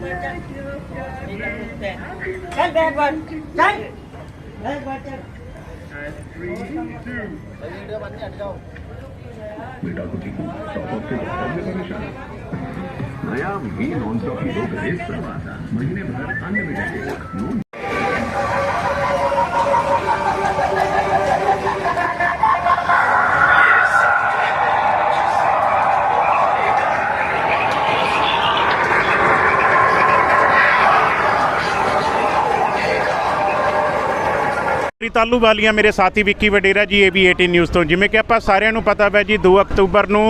Ten bad ones. Ten. Ten bad ones. Let's go. Let's. Let's go. Let's go. Let's go. Let's go. Let's go. Let's ਸ੍ਰੀ ਤਾਲੂ ਵਾਲੀਆਂ ਮੇਰੇ ਸਾਥੀ ਵਿੱਕੀ ਵਡੇਰਾ ਜੀ AB 18 news ਤੋਂ। ਜਿਵੇਂ ਕਿ ਆਪਾਂ ਸਾਰਿਆਂ ਨੂੰ ਪਤਾ ਹੈ ਜੀ 2 ਅਕਤੂਬਰ ਨੂੰ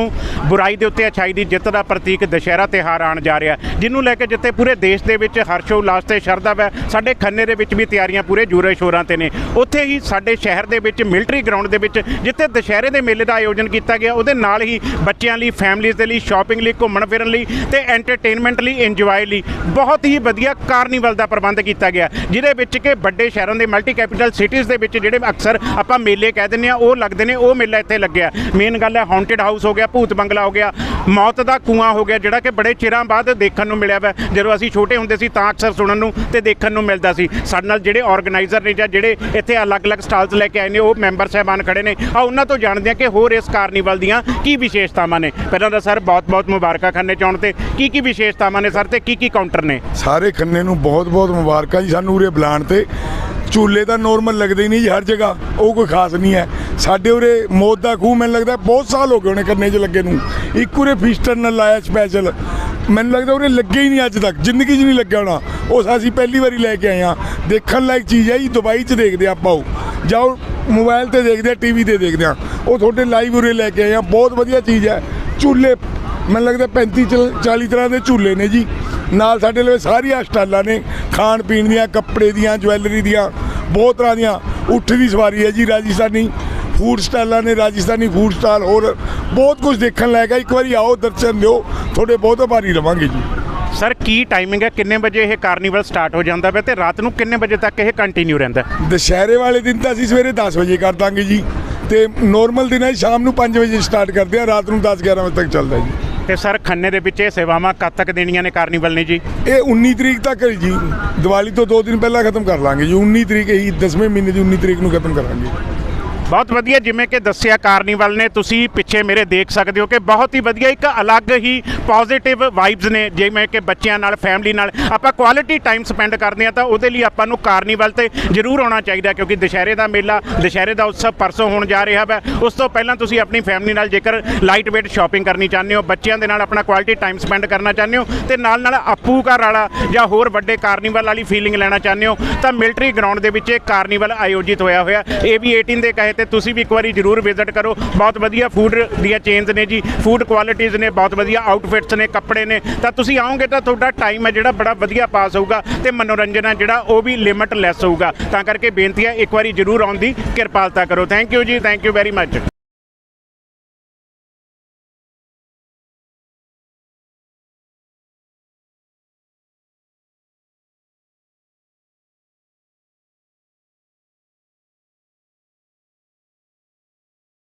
ਬੁਰਾਈ ਦੇ ਉੱਤੇ ਅਛਾਈ ਦੀ ਜਿੱਤ ਦਾ ਪ੍ਰਤੀਕ ਦੁਸ਼ਹਿਰਾ ਤਿਹਾਰ ਆਉਣ ਜਾ ਰਿਹਾ। ਜਿਹਨੂੰ ਲੈ ਕੇ ਜਿੱਥੇ ਪੂਰੇ ਦੇਸ਼ ਦੇ ਵਿੱਚ ਹਰਸ਼ੋ ਉਲਾਸ ਤੇ ਸ਼ਰਧਾ ਹੈ ਸਾਡੇ ਖੰਨੇ ਦੇ ਵਿੱਚ ਵੀ ਤਿਆਰੀਆਂ ਪੂਰੇ ਜੋਰੇ ਸ਼ੋਰਾਂ ਤੇ ਨੇ। ਉੱਥੇ ਹੀ ਸਾਡੇ ਸ਼ਹਿਰ ਦੇ ਵਿੱਚ ਮਿਲਟਰੀ ਗਰਾਊਂਡ ਦੇ ਵਿੱਚ, ਜਿੱਥੇ ਦੁਸ਼ਹਿਰੇ ਦੇ ਮੇਲੇ ਦਾ ਆਯੋਜਨ ਕੀਤਾ ਗਿਆ, ਉਹਦੇ ਨਾਲ ਹੀ ਬੱਚਿਆਂ ਲਈ ਫੈਮਲੀਆਂ ਦੇ ਲਈ ਸ਼ਾਪਿੰਗ ਲਈ, ਘੁੰਮਣ ਫਿਰਨ ਲਈ ਤੇ ਐਂਟਰਟੇਨਮੈਂਟ ਲਈ ਇੰਜੋਏ ਲਈ ਬਹੁਤ ਹੀ ਵਧੀਆ ਕਾਰਨੀਵਲ ਦਾ ਪ੍ਰਬੰਧ ਕੀਤਾ ਗਿਆ। ਜਿਹਦੇ ਵਿੱਚ ਕਿ ਵੱਡੇ ਸ਼ਹਿਰਾਂ ਦੇ ਮਲਟੀ ਕੈਪੀਟਲ ਸਿਟੀਜ਼ ਦੇ ਵਿੱਚ ਜਿਹੜੇ ਅਕਸਰ ਆਪਾਂ ਮੇਲੇ ਕਹਿ ਦਿੰਦੇ ਆ ਉਹ ਲੱਗਦੇ ਨੇ, ਉਹ ਮੇਲਾ ਇੱਥੇ ਲੱਗਿਆ। ਮੇਨ ਗੱਲ ਹੈ ਹੌਂਟਡ ਹਾਊਸ ਹੋ ਗਿਆ, ਭੂਤ ਬੰਗਲਾ ਹੋ ਗਿਆ, ਮੌਤ ਦਾ ਕੂਆਂ ਹੋ ਗਿਆ, ਜਿਹੜਾ ਕਿ ਬੜੇ ਚਿਰਾਂ ਬਾਅਦ ਦੇਖਣ ਨੂੰ ਮਿਲਿਆ ਵਾ। ਜਦੋਂ ਅਸੀਂ ਛੋਟੇ ਹੁੰਦੇ ਸੀ ਤਾਂ ਅਕਸਰ ਸੁਣਨ ਨੂੰ ਤੇ ਦੇਖਣ ਨੂੰ ਮਿਲਦਾ ਸੀ। ਸਾਡੇ ਨਾਲ ਜਿਹੜੇ ਆਰਗੇਨਾਈਜ਼ਰ ਨੇ ਜਾਂ ਜਿਹੜੇ ਇੱਥੇ ਅਲੱਗ-ਅਲੱਗ ਸਟਾਲਸ ਲੈ ਕੇ ਆਏ ਨੇ, ਉਹ ਮੈਂਬਰ ਸਹਿਬਾਨ ਖੜੇ ਨੇ। ਆ ਉਹਨਾਂ ਤੋਂ ਜਾਣਦੇ ਆ ਕਿ ਹੋਰ ਇਸ ਕਾਰਨੀਵਲ ਦੀਆਂ ਕੀ ਵਿਸ਼ੇਸ਼ਤਾਵਾਂ ਨੇ। ਪਹਿਲਾਂ ਤਾਂ ਸਰ ਬਹੁਤ-ਬਹੁਤ ਮੁਬਾਰਕਾਂ ਖੰਨੇ ਚਾਉਣ ਤੇ। ਕੀ ਕੀ ਵਿਸ਼ੇਸ਼ਤਾਵਾਂ ਨੇ ਸਰ ਤੇ ਕੀ ਕੀ ਕਾਊਂਟਰ ਨੇ? ਸਾਰੇ ਖੰਨੇ ਨੂੰ ਬਹੁਤ ਬਹੁਤ ਮੁਬਾਰਕਾਂ ਜੀ, ਸਾਨੂੰ ਉਰੇ ਬੁਲਾਉਣ ਤੇ। ਝੂਲੇ ਤਾਂ ਨੋਰਮਲ ਲੱਗਦੇ ਹੀ ਨਹੀਂ ਜੀ ਹਰ ਜਗ੍ਹਾ, ਉਹ ਕੋਈ ਖਾਸ ਨਹੀਂ ਹੈ। ਸਾਡੇ ਉਰੇ ਮੌਤ ਦਾ ਖੂਹ ਮੈਨੂੰ ਲੱਗਦਾ ਬਹੁਤ ਸਾਲ ਹੋ ਗਏ ਉਹਨੇ ਖੰਨੇ 'ਚ ਲੱਗੇ ਨੂੰ। ਇੱਕ ਉਰੇ ਫਿਸਟਰ ਨਾਲ ਲਾਇਆ ਸਪੈਸ਼ਲ ਮੈਨੂੰ ਲੱਗਦਾ ਉਰੇ ਲੱਗੇ ਹੀ ਨਹੀਂ ਅੱਜ ਤੱਕ, ਜ਼ਿੰਦਗੀ 'ਚ ਨਹੀਂ ਲੱਗਿਆ ਹੋਣਾ। ਉਹ ਅਸੀਂ ਪਹਿਲੀ ਵਾਰੀ ਲੈ ਕੇ ਆਏ ਹਾਂ। ਦੇਖਣ ਲਾਇਕ ਚੀਜ਼ ਹੈ ਜੀ, ਦੁਬਈ 'ਚ ਦੇਖਦੇ ਆਪਾਂ ਉਹ। ਜਾਓ ਮੋਬਾਈਲ ਤੇ ਦੇਖਦੇ ਆ ਟੀਵੀ ਤੇ ਦੇਖਦੇ ਆ ਉਹ ਤੁਹਾਡੇ ਲਾਈਵ ਉਰੇ ਲੈ ਕੇ ਆਏ ਆ ਬਹੁਤ ਵਧੀਆ ਚੀਜ਼ ਹੈ। ਝੂਲੇ ਮੈਨੂੰ ਲੱਗਦਾ 35 ਚਲ- 40 ਤਰ੍ਹਾਂ ਦੇ ਝੂਲੇ ਨੇ ਜੀ। ਨਾਲ ਸਾਡੇ ਲਈ ਸਾਰੀਆਂ ਸਟਾਲਾਂ ਨੇ ਖਾਣ ਪੀਣ ਦੀਆਂ ਕੱਪੜੇ ਦੀਆਂ ਜਵੈਲਰੀ ਦੀਆਂ ਬਹੁਤ ਤਰ੍ਹਾਂ ਦੀਆਂ। ਉੱਠ ਦੀ ਸਵਾਰੀ ਹੈ ਜੀ ਰਾਜਸਥਾਨੀ ਫੂਡ ਸਟਾਲਾਂ ਨੇ ਰਾਜਸਥਾਨੀ ਫੂਡ ਸਟਾਲ ਹੋਰ ਬਹੁਤ ਕੁਝ ਦੇਖਣ ਲਾਇਕ ਹੈ। ਇੱਕ ਵਾਰੀ ਆਓ ਦਰਸ਼ਨ ਦਿਓ ਤੁਹਾਡੇ ਬਹੁਤ ਆਭਾਰੀ ਰਵਾਂਗੇ ਜੀ। ਸਰ ਕੀ ਟਾਈਮਿੰਗ ਹੈ? ਕਿੰਨੇ ਵਜੇ ਇਹ ਕਾਰਨੀਵਲ ਸਟਾਰਟ ਹੋ ਜਾਂਦਾ ਹੈ ਤੇ ਰਾਤ ਨੂੰ ਕਿੰਨੇ ਵਜੇ ਤੱਕ ਇਹ ਕੰਟੀਨਿਊ ਰਹਿੰਦਾ? ਹੈ? ਦੁਸ਼ਹਿਰੇ ਵਾਲੇ ਦਿਨ ਤਾਂ ਅਸੀਂ ਸਵੇਰੇ 10 ਵਜੇ ਕਰ ਦਾਂਗੇ ਜੀ। ਤੇ ਨੋਰਮਲ ਦਿਨਾਂ 'ਚ ਸ਼ਾਮ ਨੂੰ 5 ਵਜੇ ਸਟਾਰਟ ਕਰਦੇ ਆ ਰਾਤ ਨੂੰ 10 11 ਵਜੇ ਤੱਕ ਚੱਲਦਾ ਜੀ। ਤੇ ਸਰ ਖੰਨੇ ਦੇ ਵਿੱਚ ਇਹ ਸੇਵਾਵਾਂ ਕਦ ਤੱਕ ਦੇਣੀਆਂ ਨੇ ਕਾਰਨੀਵਲ ਨੇ ਜੀ? ਇਹ 19 ਤਰੀਕ ਤੱਕ ਹੈ ਜੀ। ਦੀਵਾਲੀ ਤੋਂ 2 ਦਿਨ ਪਹਿਲਾਂ ਖਤਮ ਕਰ ਲਾਂਗੇ ਜੀ। 19 ਤਰੀਕ ਹੀ 10ਵੇਂ ਮਹੀਨੇ ਦੀ 19 ਤਰੀਕ ਨੂੰ ਖਤਮ ਕਰਾਂਗੇ। ਬਹੁਤ ਵਧੀਆ ਜਿਵੇਂ ਕਿ ਦੱਸਿਆ ਕਾਰਨੀਵਲ ਨੇ, ਤੁਸੀਂ ਪਿੱਛੇ ਮੇਰੇ ਦੇਖ ਸਕਦੇ ਹੋ ਕਿ ਬਹੁਤ ਹੀ ਵਧੀਆ ਇੱਕ ਅਲੱਗ ਹੀ ਪੋਜ਼ਿਟਿਵ ਵਾਈਬਸ ਨੇ, ਜਿਵੇਂ ਕਿ ਬੱਚਿਆਂ ਨਾਲ ਫੈਮਿਲੀ ਨਾਲ। ਆਪਾਂ ਕੁਆਲਿਟੀ ਟਾਈਮ ਸਪੈਂਡ ਕਰਦੇ ਆ ਤਾਂ ਉਹਦੇ ਲਈ ਆਪਾਂ ਨੂੰ ਕਾਰਨੀਵਲ ਤੇ ਜ਼ਰੂਰ ਆਉਣਾ ਚਾਹੀਦਾ, ਕਿਉਂਕਿ ਦੁਸ਼ਹਿਰੇ ਦਾ ਮੇਲਾ, ਦੁਸ਼ਹਿਰੇ ਦਾ ਉਤਸਵ ਪਰਸੋਂ ਹੋਣ ਜਾ ਰਿਹਾ ਹੈ ਉਸ ਤੋਂ ਪਹਿਲਾਂ ਤੁਸੀਂ ਆਪਣੀ ਫੈਮਿਲੀ ਨਾਲ ਜੇਕਰ ਲਾਈਟ ਵੇਟ ਸ਼ਾਪਿੰਗ ਕਰਨੀ ਚਾਹੁੰਦੇ ਹੋ, ਬੱਚਿਆਂ ਦੇ ਨਾਲ ਆਪਣਾ ਕੁਆਲਿਟੀ ਟਾਈਮ ਸਪੈਂਡ ਕਰਨਾ ਚਾਹੁੰਦੇ ਹੋ, ਤੇ ਨਾਲ ਨਾਲ ਆਪੂ ਘਰ ਵਾਲਾ ਜਾਂ ਹੋਰ ਵੱਡੇ ਕਾਰਨੀਵਲ ਵਾਲੀ ਫੀਲਿੰਗ ਲੈਣਾ ਚਾਹੁੰਦੇ ਹੋ, ਤਾਂ ਮਿਲਟਰੀ ਗਰਾਊਂਡ ਦੇ ਵਿੱਚ ਇਹ ਕਾਰਨੀਵਲ ਆਯੋਜਿਤ ਹੋਇਆ ਹੋਇਆ। ਇਹ ਵੀ 18 ਦੇ ਕਹੇ ਤੇ ਤੁਸੀਂ ਵੀ ਇੱਕ ਵਾਰੀ ਜ਼ਰੂਰ ਵਿਜ਼ਿਟ ਕਰੋ। ਬਹੁਤ ਵਧੀਆ ਫੂਡ ਦੀਆਂ ਚੇਨਸ ਨੇ ਜੀ। ਫੂਡ ਕੁਆਲਿਟੀਆਂ ਨੇ, ਬਹੁਤ ਵਧੀਆ ਆਊਟਫਿਟਸ ਨੇ, ਕੱਪੜੇ ਨੇ। ਤਾਂ ਤੁਸੀਂ ਆਓਗੇ ਤਾਂ ਤੁਹਾਡਾ ਟਾਈਮ ਹੈ ਜਿਹੜਾ ਬੜਾ ਵਧੀਆ ਪਾਸ ਹੋਊਗਾ ਤੇ ਮਨੋਰੰਜਨ ਹੈ ਜਿਹੜਾ ਉਹ ਵੀ ਲਿਮਿਟਲੈਸ ਹੋਊਗਾ। ਤਾਂ ਕਰਕੇ ਬੇਨਤੀ ਹੈ ਇੱਕ ਵਾਰੀ ਜ਼ਰੂਰ ਆਉਣ ਦੀ ਕਿਰਪਾਲਤਾ ਕਰੋ। Thank you ji thank you very much